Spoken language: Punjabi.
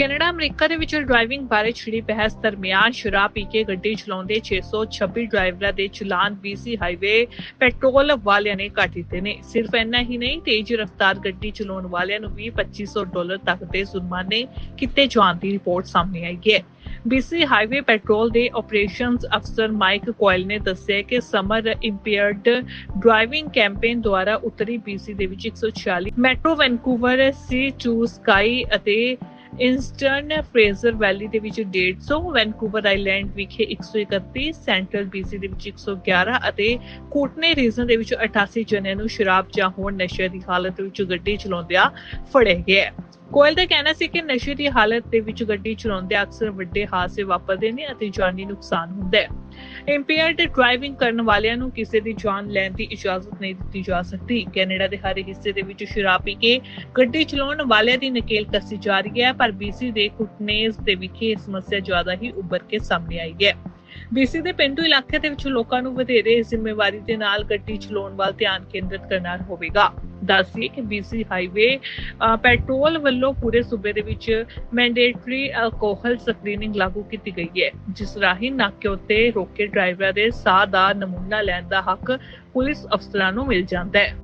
ਕੈਨੇਡਾ, ਅਮਰੀਕਾ ਦੇ ਵਿੱਚ ਡਰਾਈਵਿੰਗ ਬਾਰੇ ਛਿੜੀ ਬਹਿਸ ਦਰਮਿਆਨ ਸ਼ਰਾਬ ਪੀ ਕੇ ਗੱਡੀ ਚਲਾਉਂਦੇ 626 ਡਰਾਈਵਰਾਂ ਦੇ ਚਲਾਨ BC ਹਾਈਵੇ ਪੈਟਰੋਲ ਵਾਲਿਆਂ ਨੇ ਕੱਟ ਦਿੱਤੇ ਨੇ। ਸਿਰਫ ਇੰਨਾ ਹੀ ਨਹੀਂ, ਤੇਜ਼ ਰਫ਼ਤਾਰ ਗੱਡੀ ਚਲਾਉਣ ਵਾਲਿਆਂ ਨੂੰ ਵੀ 2500 ਡਾਲਰ ਤੱਕ ਦੇ ਜੁਰਮਾਨੇ ਕੀਤੇ ਜਾਣ ਦੀ ਰਿਪੋਰਟ ਸਾਹਮਣੇ ਆਈ ਹੈ। BC ਹਾਈਵੇ ਪੈਟਰੋਲ ਦੇ ਆਪਰੇਸ਼ਨਸ ਅਫਸਰ ਮਾਈਕ ਕੋਇਲ ਨੇ ਦੱਸਿਆ ਕਿ ਸਮਰ ਇੰਪੀਅਰਡ ਡਰਾਈਵਿੰਗ ਕੈਂਪੇਨ ਦੁਆਰਾ ਉੱਤਰੀ BC ਦੇ ਵਿੱਚ 146 ਮੈਟਰੋ ਵੈਨਕੂਵਰ, ਸੀ ਸਕਾਈ ਅਤੇ ਇਨਸਟਰਨ ਫਰੇਜ਼ਰ ਵੈਲੀ ਦੇ ਵਿੱਚ 150 ਵੈਨਕੂਵਰ ਆਈਲੈਂਡ ਵਿਖੇ 131 ਸੈਂਟਰਲ BC ਦੇ ਵਿੱਚ 111 ਅਤੇ ਕੋਟਨੇ ਰੀਜਨ ਦੇ ਵਿੱਚ 88 ਜਣਿਆਂ ਨੂੰ ਸ਼ਰਾਬ ਜਾਂ ਹੋਰ ਨਸ਼ੇ ਦੀ ਹਾਲਤ ਵਿੱਚ ਗੱਡੀ ਚਲਾਉਂਦਿਆਂ ਫੜਿਆ ਗਿਆ ਕੋਇਲ ਦਾ ਕਹਿਣਾ ਸੀ ਕਿ ਨਸ਼ੇ ਦੀ ਹਾਲਤ ਦੇ ਵਿੱਚ ਗੱਡੀ ਚਲਾਉਂਦੇ ਅਕਸਰ ਵੱਡੇ ਹਾਦਸੇ ਵਾਪਰਦੇ ਨੇ ਅਤੇ ਜਾਨੀ ਨੁਕਸਾਨ ਹੁੰਦਾ ਹੈ। ਇੰਪੀਅਰਡ ਡਰਾਈਵਿੰਗ ਕਰਨ ਵਾਲਿਆਂ ਨੂੰ ਕਿਸੇ ਦੀ ਜਾਨ ਲੈਣ ਦੀ ਇਜਾਜ਼ਤ ਨਹੀਂ ਦਿੱਤੀ ਜਾ ਸਕਦੀ। ਕੈਨੇਡਾ ਦੇ ਹਰ ਹਿੱਸੇ ਦੇ ਵਿੱਚ ਸ਼ਰਾਬ ਪੀ ਕੇ ਗੱਡੀ ਚਲਾਉਣ ਵਾਲਿਆਂ ਦੀ ਨਕੇਲ ਕੱਸੀ ਜਾ ਰਹੀ ਹੈ, ਪਰ ਬੀਸੀ ਦੇ ਕੁਟਨੇਸ ਦੇ ਵਿਖੇ ਇਹ ਸਮੱਸਿਆ ਜ਼ਿਆਦਾ ਹੀ ਉੱਭਰ ਕੇ ਸਾਹਮਣੇ ਆਈ ਹੈ। ਬੀਸੀ ਦੇ ਪਿੰਡੂ ਇਲਾਕੇ ਦੇ ਵਿੱਚ ਲੋਕਾਂ ਨੂੰ ਵਧੇਰੇ ਜ਼ਿੰਮੇਵਾਰੀ ਦੇ ਨਾਲ ਗੱਡੀ ਚਲਾਉਣ ਵੱਲ ਧਿਆਨ ਕੇਂਦਰਿਤ ਕਰਨਾ ਹੋਵੇਗਾ। ਦੱਸਦੀ ਕਿ BC ਹਾਈਵੇ ਪੈਟਰੋਲ ਵੱਲੋਂ ਪੂਰੇ ਸੂਬੇ ਦੇ ਵਿੱਚ ਮੈਂਡੇਟਰੀ ਅਲਕੋਹਲ ਸਕਰੀਨਿੰਗ ਲਾਗੂ ਕੀਤੀ ਗਈ ਹੈ, ਜਿਸ ਰਾਹੀਂ ਨਾਕੇ ਉੱਤੇ ਰੋਕੇ ਡਰਾਈਵਰਾਂ ਦੇ ਸਾਹ ਦਾ ਨਮੂਨਾ ਲੈਣ ਦਾ ਹੱਕ ਪੁਲਿਸ ਅਫਸਰਾਂ ਨੂੰ ਮਿਲ ਜਾਂਦਾ ਹੈ।